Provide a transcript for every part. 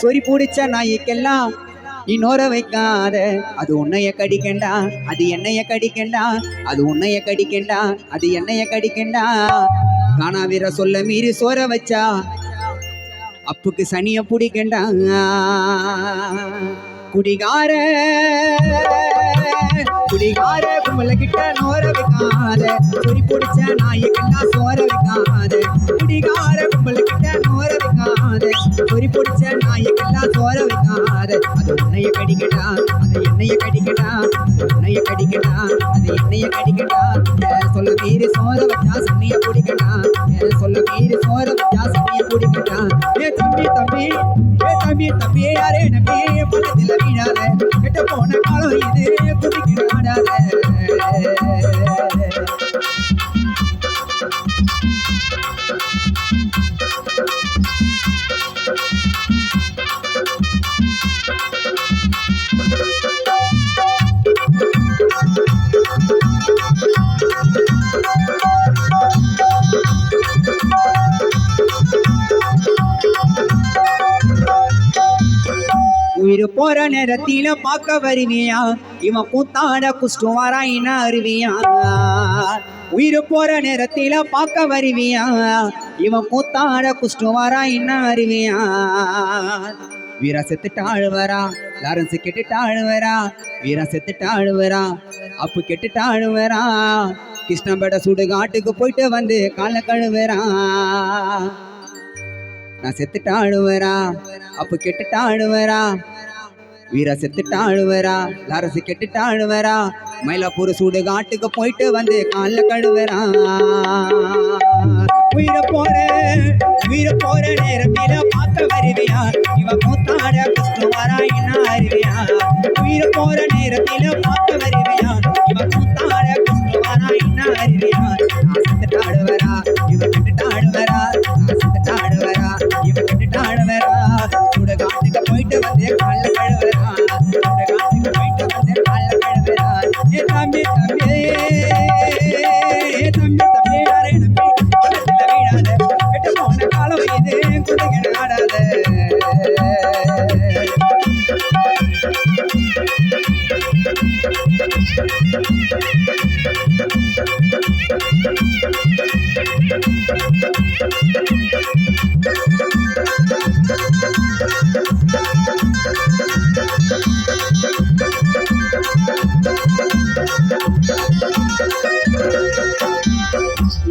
சொறி பிடிச்ச நாய்க்கெல்லாம் இன்னொர வைக்காத. அது உன்னைய கடிக்கண்டா அது என்னைய கடிக்கண்டா அது உன்னைய கடிக்கண்டா அது என்னைய கடிக்கண்டா. காணாவிர சொல்ல மீறி சோற வச்சா அப்புக்கு சனிய பிடிக்கண்டா. குடிகார குடிகார கும்பல கிட்ட நோர வைக்காத. சொறி பிடிச்ச நாய்க்கெல்லாம் சோற வைக்காத. குடிகார கும்பல கிட்ட வைக்காத சொறி பிடிச்ச நாயக்கெல்லாம் சோற வைக்காத. அது உன்னைய கடிக்கடா அது என்னைய கடிக்கடா அது உன்னைய கடிக்கடா அது என்னைய கடிக்கடா சொல்ல மீறி சோற வச்சா சென்னைய பிடிக்கடா சொல்ல மீறி சோற வச்சா சென்னைய பிடிக்கடா ஏ தம்பி தம்பி ஏ தம்பி தம்பி யாரே நம்பி பக்கத்துல வீழாத. கெட்ட போன காலம் இது குடிக்கிற போற நேரத்தில பார்க்க வருவியா? இவன் கூத்தாட குஷ்டம் வராயின அருவியா? உயிர் போற நேரத்தில பார்க்க வருவியா? இவன் கூத்தாட குஷ்டம் வராயின அருவியா? வீரா செத்துட்டு ஆழுவரா லாரன்ஸ் கெட்டுட்டு ஆழுவரா வீரா செத்துட்டு ஆழுவரா அப்பு கெட்டுட்டு ஆழுவரா கிருஷ்ணபேட சுடுகாட்டுக்கு போயிட்டு வந்து கால கழுவுறா? நான் செத்துட்டு ஆழுவரா அப்ப கெட்டுட்டு ஆழுவரா வீர செத்துட்டு ஆழுவரா லாரசு மயிலாப்பூர் சூடு காட்டுக்கு போயிட்டு வந்து கால கழுவரா உயிர போற உயிர போற நேரத்தில பார்க்க வருவியா? இவன் மூத்தாட கஷ்டம் என்ன அறிவியா? உயிர போற நேரத்தில பார்க்க வருவியா? இவன் மூத்தாட கஷ்டம் என்ன அறிவியா?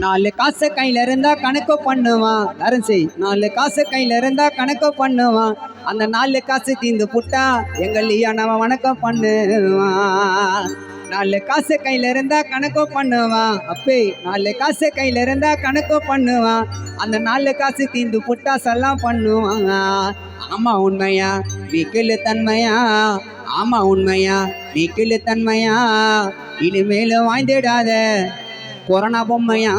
நாலு காசு கையில இருந்தா கணக்கு பண்ணுவான். தரம் செய். நாலு காசு கையில இருந்தா கணக்கு பண்ணுவான். அந்த நாலு காசு தீந்து புட்டா எங்கள் நம்ம வணக்கம் பண்ணுவான். நாலு காசு கையில இருந்தா கணக்கு பண்ணுவான். அப்பே நாலு காசு கையில இருந்தா கணக்கு பண்ணுவான். அந்த நாலு காசு தீந்து புட்டா சல்லாம் பண்ணுவான். ஆமா உண்மையா? நீ தன்மையா? ஆமா உண்மையா? நீக்கிலு தன்மையா? இனிமேலும் வாய்ந்திடாத. கொரோனா பொம்மையா?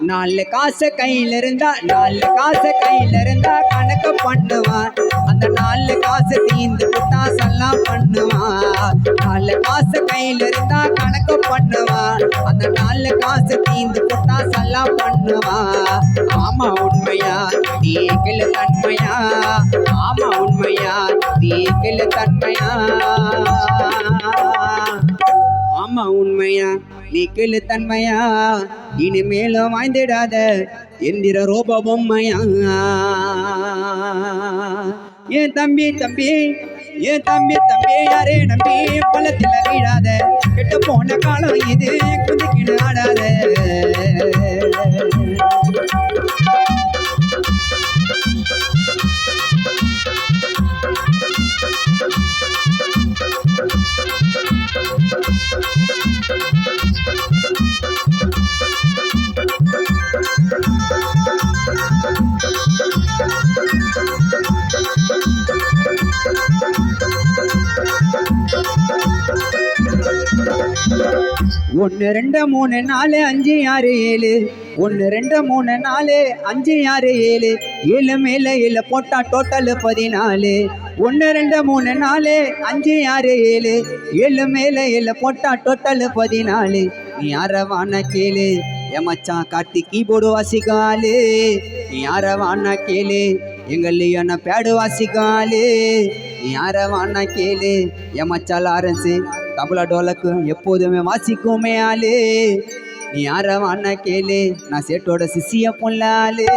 நாலு காசு கையில இருந்தா நாலு காசு கையில இருந்தா கணக்கு பண்ணுவான் அந்த நாலு காசு தீந்து விட்டா சல்லாம் பண்ணுவான் நாலு காசு கையில இருந்தா கணக்கு பண்ணுவான் அந்த நாலு காசு தீந்து விட்டா சல்லாம் பண்ணுவான் ஆமா உண்மையா? நீ தன்மையா? ஆமா உண்மையா? நீ தன்மையா? அம்மா உண்மையா? நீ கேளு தன்மையா? இனிமேலும் வாய்ந்திடாத எந்திர ரோப பொம்மையா? ஏன் தம்பி தம்பி? ஏன் தம்பி தம்பி? யாரே நம்பி? பழத்தில் வீழாத. கெட்டு போன காலம் இது குதிக்கிட ஆடாத. ஒன்று ரெண்டு மூணு நாலு அஞ்சு ஆறு ஏழு. ஒன்று ரெண்டு மூணு நாலு அஞ்சு ஆறு ஏழு. ஏழு மேலே ஏழு போட்டா டோட்டல் பதினாலு. ஒன்று ரெண்டு மூணு நாலு அஞ்சு ஆறு ஏழு. ஏழு மேலே ஏழு போட்டா டோட்டல் பதினாலு. நீ அரவான கேளு. என் கார்த்தி கீபோர்டு வாசிக்காலு நீ யாரவானா கேளு. எங்கள் பேடு வாசிக்காலு நீ யாரவானா கேளு. என் மச்சான் லாரன்ஸு. தபலா டோலக்கு எப்போதுமே வாசிக்குமே ஆளு. நீ யாரவான கேளு நான் சேட்டோட சிசிய பொல்லாலே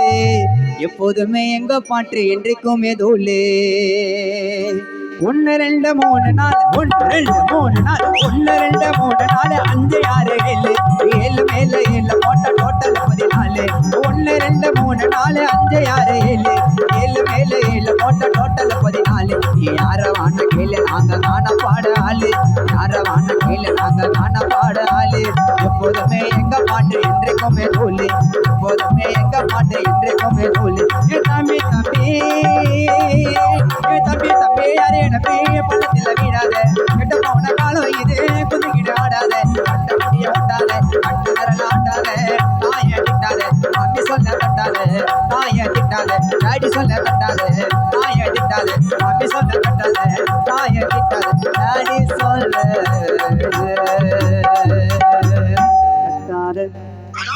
எப்போதுமே எங்க பாட்டு என்றைக்குமே தோலே ஒன்னு ரெண்டு மூணு நாள் ஒன்று ரெண்டு மூணு நாள் ஒன்னு ரெண்டு மூணு நாள் அஞ்சு ஆறு ஏழு. ஏழு மேலே இல்ல நாங்க காண பாட ஆளு எப்போதுமே எங்க பாட்டு என்றைக்குமே தோலு எப்போதுமே எங்க பாட்டு என்றைக்குமே தோலு தம்பி தம்பி. தம்பி தம்பி யாரே நம்பி பள்ளத்தில் வீடாத. கெட்ட போன காலம் இது குதிக்கிட்டு ஆடாத. கட்ட முடிய ஓட்டாத கட்டு விரல ஆட்டாத. தாய திட்டாத மம்மி சொல்ல தட்டாத தாய திட்டாத டாடி சொல்ல தட்டாத தாய திட்டாத.